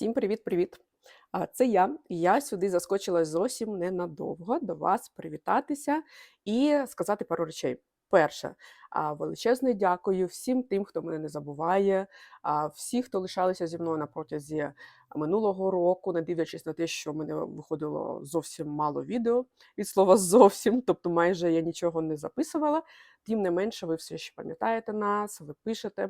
Всім привіт-привіт! Це я. Я сюди заскочила зовсім ненадовго до вас привітатися і сказати пару речей. Перше, величезне дякую всім тим, хто мене не забуває, всі, хто лишалися зі мною на протязі минулого року, не дивлячись на те, що в мене виходило зовсім мало відео від слова зовсім, тобто майже я нічого не записувала. Тим не менше, ви все ще пам'ятаєте нас, ви пишете.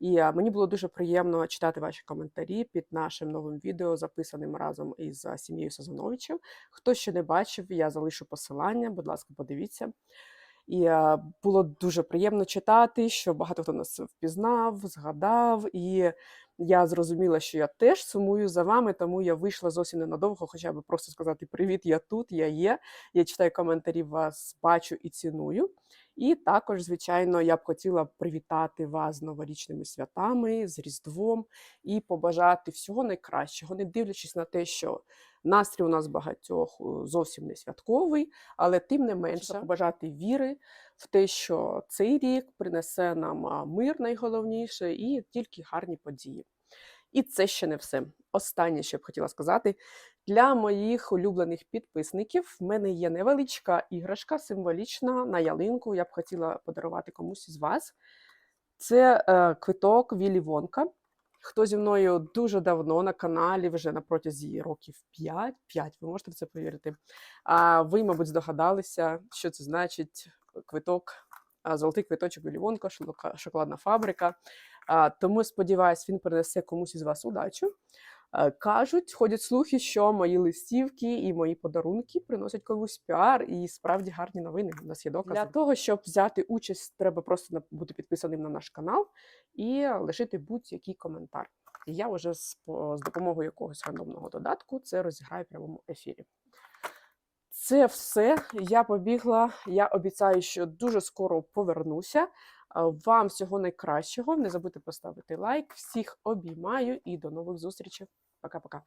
І мені було дуже приємно читати ваші коментарі під нашим новим відео, записаним разом із сім'єю Сазоновичів. Хто ще не бачив, я залишу посилання, будь ласка, подивіться. І було дуже приємно читати, що багато хто нас впізнав, згадав. І я зрозуміла, що я теж сумую за вами, тому я вийшла зовсім ненадовго, хоча б просто сказати Привіт, я тут, я є. Я читаю коментарі, вас бачу і ціную. І також, звичайно, я б хотіла привітати вас з новорічними святами, з Різдвом і побажати всього найкращого, не дивлячись на те, що настрій у нас багатьох е, зовсім не святковий, але тим не менше побажати віри в те, що цей рік принесе нам мир найголовніше і тільки гарні події. І це ще не все. Останнє, що я б хотіла сказати, для моїх улюблених підписників в мене є невеличка іграшка, символічна на ялинку. Я б хотіла подарувати комусь із вас. Це е, квиток Віллі Вонка. Хто зі мною дуже давно на каналі, вже на протязі років 5, 5, ви можете в це повірити. А ви, мабуть, здогадалися, що це значить квиток, золотий квиточок Віллі Вонка, шоколадна фабрика. Тому сподіваюсь, він принесе комусь із вас удачу. Е, Кажуть, ходять слухи, що мої листівки і мої подарунки приносять комусь піар і справді гарні новини. У нас є докази. Для того, щоб взяти участь, треба просто бути підписаним на наш канал і лишити будь-який коментар. І я вже з, з допомогою якогось рандомного додатку це розіграю в прямому ефірі. Це все. Я побігла. Я обіцяю, що дуже скоро повернуся. Вам всього найкращого. Не забудьте поставити лайк. Всіх обіймаю і до нових зустрічей. Пока-пока.